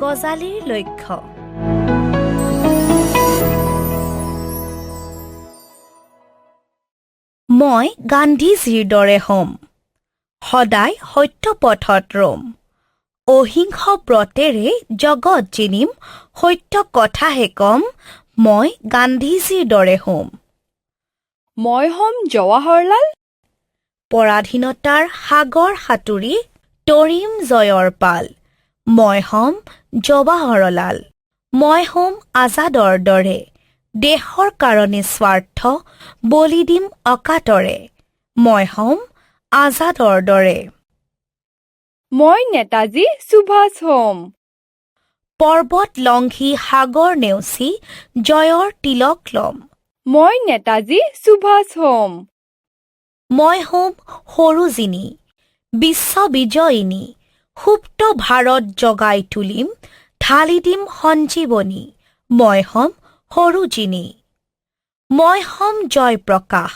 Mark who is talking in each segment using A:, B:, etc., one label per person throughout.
A: সজালিৰ লক্ষ্য। মই গান্ধীজীৰ দৰে হ'ম। সদায় সত্য পথত ৰম। অহিংস ব্ৰতেৰে জগত জিনিম। সত্য কথাহে কম মই গান্ধীজীৰ দৰে হ'ম।
B: মই হ'ম জৱাহৰলাল।
A: পৰাধীনতাৰ সাগৰ সাঁতুৰি তৰিম জয়ৰ পাল। মই হ'ম জৱাহৰলাল। মই হ'ম আজাদৰ দৰে। দেশৰ কাৰণে স্বাৰ্থ বলি দিম অকাতৰে। মই হ'ম আজাদৰ দৰে।
B: মই নেতাজী সুভাষ হ'ম।
A: পৰ্বত লংঘি সাগৰ নেওচি জয়ৰ তিলক ল'ম।
B: মই নেতাজী সুভাষ হ'ম।
A: মই হ'ম সৰুজিনী বিশ্ববিজয়িনী সুপ্ত ভাৰত জগাই তুলিম ঢালি দিম সঞ্জীৱনী মই হ'ম সৰুজিনী মই হ'ম জয়প্ৰকাশ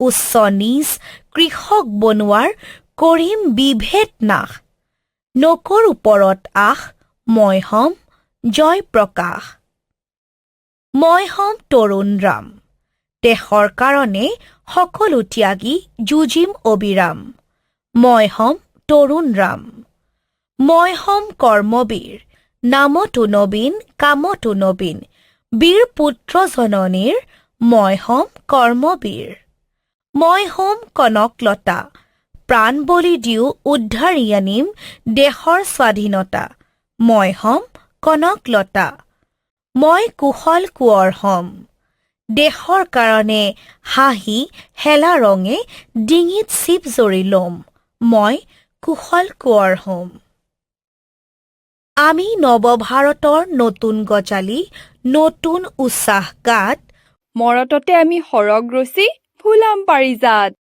A: উচ্চ নিজ কৃষক বনোৱাৰ কৰিম বিভেদ নাশ। নকৰ ওপৰত আশ মই হ'ম জয়প্ৰকাশ মই হ'ম তৰুণ ৰাম দেশৰ কাৰণে সকলো ত্যাগী যুঁজিম অবিৰাম। মই হ'ম তৰুণ ৰাম। মই হ'ম কৰ্মবীৰ নামতো নবীন, কামতো নবীন বীৰ পুত্ৰ জননীৰ মই হ'ম কৰ্মবীৰ মই হ'ম কনকলতা, প্ৰাণ বলি দিও উদ্ধাৰি আনিম দেশৰ স্বাধীনতা। মই হ'ম কনকলতা, মই কুশল কোঁৱৰ হ'ম। দেশৰ কাৰণে হাঁহি হেলা ৰঙে ডিঙিত চিপ জৰি ল'ম। মই কুশল কোঁৱৰ হ'ম। আমি নৱভাৰতৰ নতুন গজালি নতুন উৎসাহ গাত।
B: মৰততে আমি সৰগ ৰচি ফুলাম পাৰিজাত।